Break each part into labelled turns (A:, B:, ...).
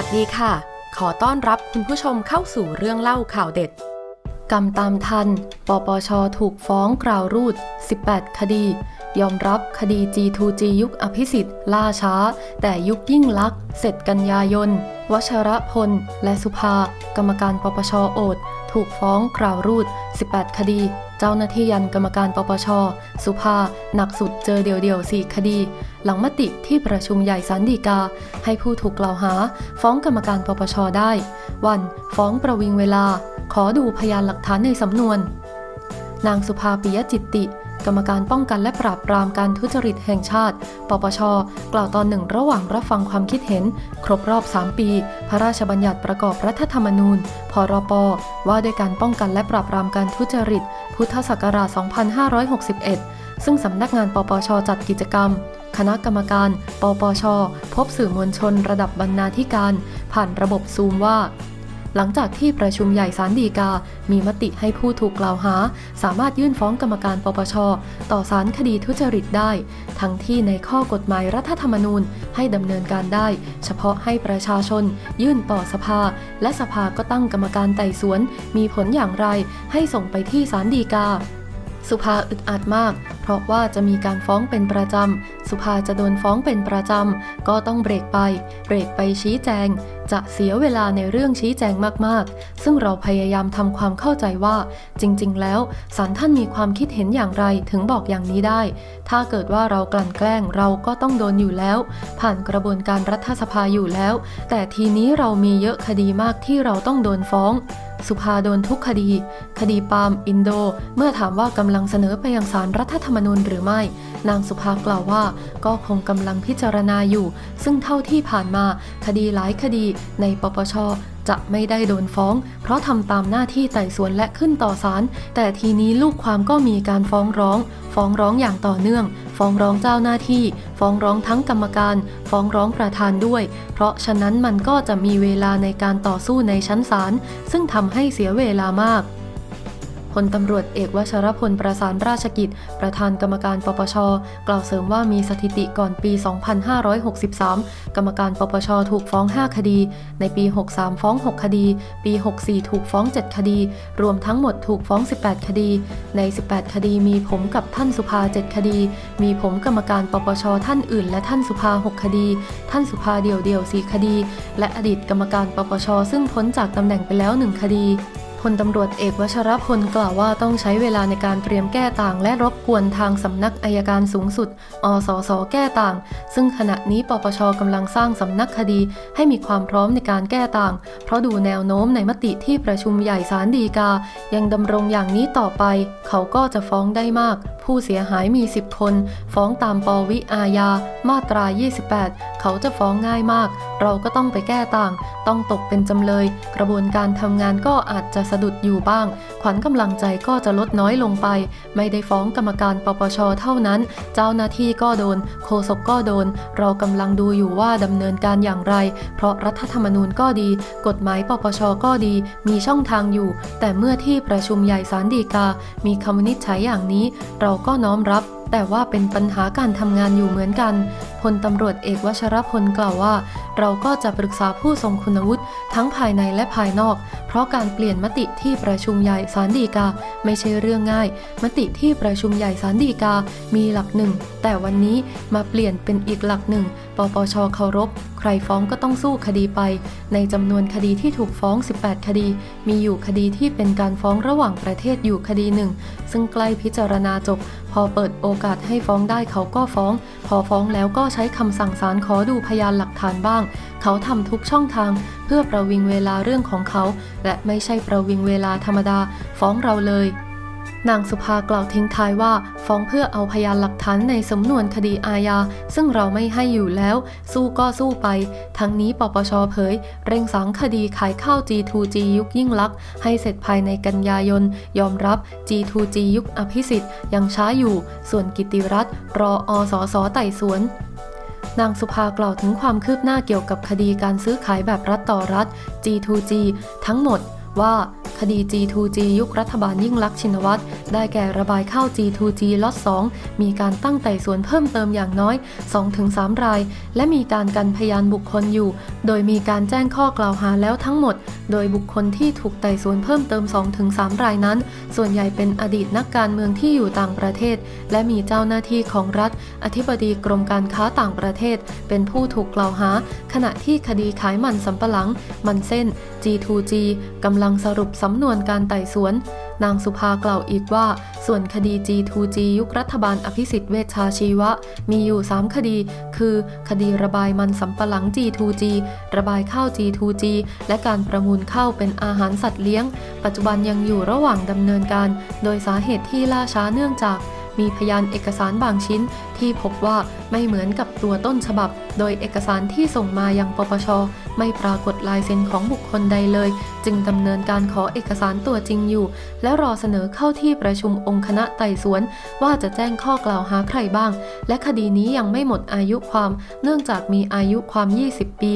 A: วัสดีค่ะ ขอต้อนรับคุณผู้ชมเข้าสู่เรื่องเล่าข่าวเด็ด กรรมตามทัน ปปช ถูกฟ้องกล่าวรูด 18 คดี ยอมรับคดี G2G ยุคอภิสิทธิ์ ล่าช้า แต่ยุคยิ่งลักษณ์เสร็จกันยายน วชรพล และสุภา กรรมการปปชโอด ถูกฟ้องกล่าวรูด 18 คดีเจ้าหน้าที่ยันกรรมการปปช สุภา หนักสุดเจอเดี่ยวๆ 4 คดี หลังมติที่ประชุมใหญ่สันดีกา ให้ผู้ถูกกล่าวหา ฟ้องกรรมการปปชได้ วัน ฟ้องประวิงเวลา ขอดูพยานหลักฐานในสำนวน นางสุภาปิยจิตติ กรรมการป้องกันและปราบปรามการทุจริตแห่งชาติ ปปช กล่าวตอนหนึ่งระหว่างรับฟังความคิดเห็น ครบรอบ 3 ปี พระราชบัญญัติประกอบรัฐธรรมนูญ พรป ว่าด้วยการป้องกันและปราบปรามการทุจริต พุทธศักราช 2561 ซึ่งสำนักงานปปชจัดกิจกรรม คณะกรรมการ ปปช พบสื่อมวลชนระดับบรรณาธิการ ผ่านระบบซูมว่า หลังจากที่ประชุมใหญ่ศาลฎีกา มีมติให้ผู้ถูกกล่าวหา สามารถยื่นฟ้องกรรมการปปช ต่อศาลคดีทุจริตได้ ทั้งที่ในข้อกฎหมายรัฐธรรมนูญให้ดำเนินการได้ เฉพาะให้ประชาชน ยื่นต่อสภา และสภาก็ตั้งกรรมการไต่สวน มีผลอย่างไร ให้ส่งไปที่ศาลฎีกา สุภาอึดอัดมาก ราะว่าจะมีการฟ้องเป็นประจำ สุภาจะโดนฟ้องเป็นประจำ ก็ต้องเบรกไป เบรกไปชี้แจง จะเสียเวลาในเรื่องชี้แจงมากๆ ซึ่งเราพยายามทำความเข้าใจว่า จริง ๆ แล้วศาลท่านมีความคิดเห็นอย่างไรถึงบอกอย่างนี้ได้ ถ้าเกิดว่าเรากลั่นแกล้งเราก็ต้องโดนอยู่แล้ว ผ่านกระบวนการรัฐสภาอยู่แล้ว แต่ทีนี้เรามีเยอะคดีมากที่เราต้องโดนฟ้องสุภาโดนทุกคดี คดีปาล์มอินโด เมื่อถามว่ากำลังเสนอไปยังศาลรัฐธรรมนูญหรือไม่ นางสุภากล่าวว่า ก็คงกำลังพิจารณาอยู่ ซึ่งเท่าที่ผ่านมาคดีหลายคดีในปปชจะไม่ได้โดนฟ้อง เพราะทำตามหน้าที่ไต่สวนและขึ้นต่อศาล แต่ทีนี้ลูกความก็มีการฟ้องร้อง ฟ้องร้องอย่างต่อเนื่อง ฟ้องร้องเจ้าหน้าที่ ฟ้องร้องทั้งกรรมการ ฟ้องร้องประธานด้วย เพราะฉะนั้นมันก็จะมีเวลาในการต่อสู้ในชั้นศาล ซึ่งทำให้เสียเวลามาก ลตำรวจเอกวชรพลประสานราชกิจ ประธานกรรมการปปช กล่าวเสริมว่ามีสถิติก่อนปี 2563 กรรมการปปช ถูกฟ้อง 5 คดี ในปี 63 ฟ้อง 6 คดี ปี 64 ถูกฟ้อง 7 คดี รวมทั้งหมดถูกฟ้อง 18 คดี ใน 18 คดีมีผมกับท่านสุภา 7 คดี มีผมกรรมการปปช ท่านอื่น และท่านสุภา 6 คดี ท่านสุภาเดี่ยวเดี่ยวๆ4คดี และอดีตกรรมการปปช ซึ่งพ้นจากตำแหน่งไปแล้ว 1 คดี พลตำรวจเอกวชรพลกล่าวว่าต้องใช้เวลาในการเตรียมแก้ต่าง และรบกวนทางสำนักอายการสูงสุด อสส แก้ต่าง ซึ่งขณะนี้ปปชกำลังสร้างสำนักคดี ให้มีความพร้อมในการแก้ต่าง เพราะดูแนวโน้มในมติที่ประชุมใหญ่ศาลฎีกา ยังดำรงอย่างนี้ต่อไป เขาก็จะฟ้องได้มาก ผู้เสียหายมี 10 คน ฟ้องตามปวิอาญา มาตรา 28 เขาจะฟ้องง่ายมาก เราก็ต้องไปแก้ต่าง ต้องตกเป็นจำเลย กระบวนการทำงานก็อาจจะสะดุดอยู่บ้าง ขวัญกำลังใจก็จะลดน้อยลงไป ไม่ได้ฟ้องกรรมการปปชเท่านั้น เจ้าหน้าที่ก็โดน โฆษกก็โดน เรากำลังดูอยู่ว่าดำเนินการอย่างไร เพราะรัฐธรรมนูญก็ดี กฎหมายปปชก็ดี มีช่องทางอยู่ แต่เมื่อที่ประชุมใหญ่ศาลฎีกา มีคำวินิจฉัยอย่างนี้ เราก็น้อมรับ แต่ว่าเป็นปัญหาการทำงานอยู่เหมือนกัน พลตำรวจเอกวชรพลกล่าวว่า เราก็จะปรึกษาผู้ทรงคุณวุฒิทั้งภายในและภายนอกเพราะการเปลี่ยนมติที่ประชุมใหญ่ศาลฎีกาไม่ใช่เรื่องง่าย มติที่ประชุมใหญ่ศาลฎีกามีหลักหนึ่ง แต่วันนี้มาเปลี่ยนเป็นอีกหลักหนึ่ง ปปชเคารพ ใครฟ้องก็ต้องสู้คดีไป ในจำนวนคดีที่ถูกฟ้อง 18 คดี มีอยู่คดีที่เป็นการฟ้องระหว่างประเทศอยู่คดีหนึ่ง ซึ่งใกล้พิจารณาจบ พอเปิดโอกาสให้ฟ้องได้เขาก็ฟ้อง พอฟ้องแล้วก็ใช้คำสั่งศาลขอดูพยานหลักฐานบ้าง เขาทำทุกช่องทาง เพื่อประวิงเวลาเรื่องของเขาและไม่ใช่ประวิงเวลาธรรมดาฟ้องเราเลย นางสุภากล่าวทิ้งท้ายว่า ฟ้องเพื่อเอาพยานหลักฐานในสำนวนคดีอาญา ซึ่งเราไม่ให้อยู่แล้ว สู้ก็สู้ไป ทั้งนี้ปปชเผย เร่งสังคดีขายข้าว G2G ยุคยิ่งลักษณ์ให้เสร็จภายในกันยายน ยอมรับ G2G ยุคอภิสิทธิ์ยังช้าอยู่ ส่วนกิติรัตน์รออสสไต่สวน นางสุภากล่าวถึงความคืบหน้าเกี่ยวกับคดีการซื้อขายแบบรัฐต่อรัฐ G2G ทั้งหมดว่า คดี G2G ยุครัฐบาลยิ่งลักษณ์ชินวัตร ได้แก่ระบายข้าว G2G ล็อต2มีการตั้งไต่สวนเพิ่มเติมอย่างน้อย 2-3 ราย และมีการกันพยานบุคคลอยู่ โดยมีการแจ้งข้อกล่าวหาแล้วทั้งหมด โดยบุคคลที่ถูกไต่สวนเพิ่มเติม 2-3 รายนั้น ส่วนใหญ่เป็นอดีตนักการเมืองที่อยู่ต่างประเทศ และมีเจ้าหน้าที่ของรัฐ อธิบดีกรมการค้าต่างประเทศ เป็นผู้ถูกกล่าวหา ขณะที่คดีขายมันสำปะหลัง มันเส้น G2G กำลังสรุปสำนวนการไต่สวน นางสุภากล่าวอีกว่า ส่วนคดี G2G ยุครัฐบาลอภิสิทธิ์เวชชาชีวะ มีอยู่ 3 คดี คือ คดีระบายมันสำปะหลัง G2G ระบายข้าว G2G และการประมูลข้าวเป็นอาหารสัตว์เลี้ยง ปัจจุบันยังอยู่ระหว่างดำเนินการ โดยสาเหตุที่ล่าช้าเนื่องจาก มีพยานเอกสารบางชิ้นที่พบว่าไม่เหมือนกับตัวต้นฉบับ โดยเอกสารที่ส่งมายังปปช ไม่ปรากฏลายเซ็นของบุคคลใดเลย จึงดำเนินการขอเอกสารตัวจริงอยู่ และรอเสนอเข้าที่ประชุมองค์คณะไต่สวน ว่าจะแจ้งข้อกล่าวหาใครบ้าง และคดีนี้ยังไม่หมดอายุความ เนื่องจากมีอายุความ 20 ปี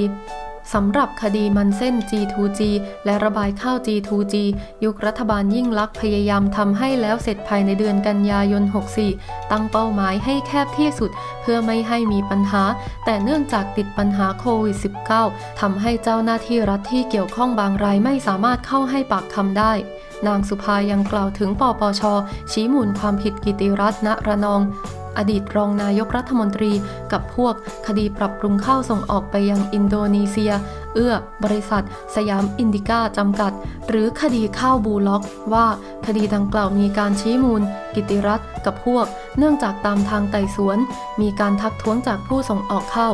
A: สำหรับคดีมันเส้น G2G และระบายข้าว G2G ยุครัฐบาลยิ่งลักษณ์พยายามทำให้แล้วเสร็จภายในเดือนกันยายน 64 ตั้งเป้าหมายให้แคบที่สุด เพื่อไม่ให้มีปัญหา แต่เนื่องจากติดปัญหาโควิด -19 ทำให้เจ้าหน้าที่รัฐที่เกี่ยวข้องบางรายไม่สามารถเข้าให้ปากคำได้ นางสุภายังกล่าวถึงปปช ชี้มูลความผิดกิติรัตน์ณระนอง อดีตรองนายกรัฐมนตรีกับพวกคดีปรับปรุงข้าวส่งออกไปยังอินโดนีเซีย เอื้อบริษัท สยามอินดิก้าจำกัด หรือคดีข้าวบูล็อก ว่าคดีดังกล่าวมีการชี้มูล กิติรัตน์ กับพวก เนื่องจากตามทางไต่สวน มีการทักท้วงจากผู้ส่งออกข้าว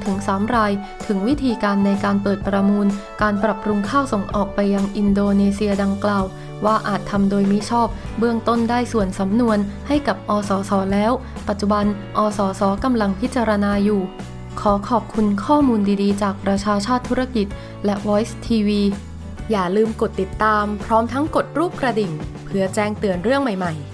A: 2-3 ราย ถึงวิธีการในการเปิดประมูล การปรับปรุงข้าวส่งออกไปยังอินโดนีเซียดังกล่าว ว่าอาจทำโดยมิชอบ เบื้องต้นได้ส่วนสำนวนให้กับอสสแล้ว ปัจจุบัน อสสกำลังพิจารณาอยู่ ขอขอบคุณข้อมูลดีๆ จากประชาชาติธุรกิจ และ Voice TV อย่าลืมกดติดตามพร้อมทั้งกดรูปกระดิ่ง เพื่อแจ้งเตือนเรื่องใหม่ ๆ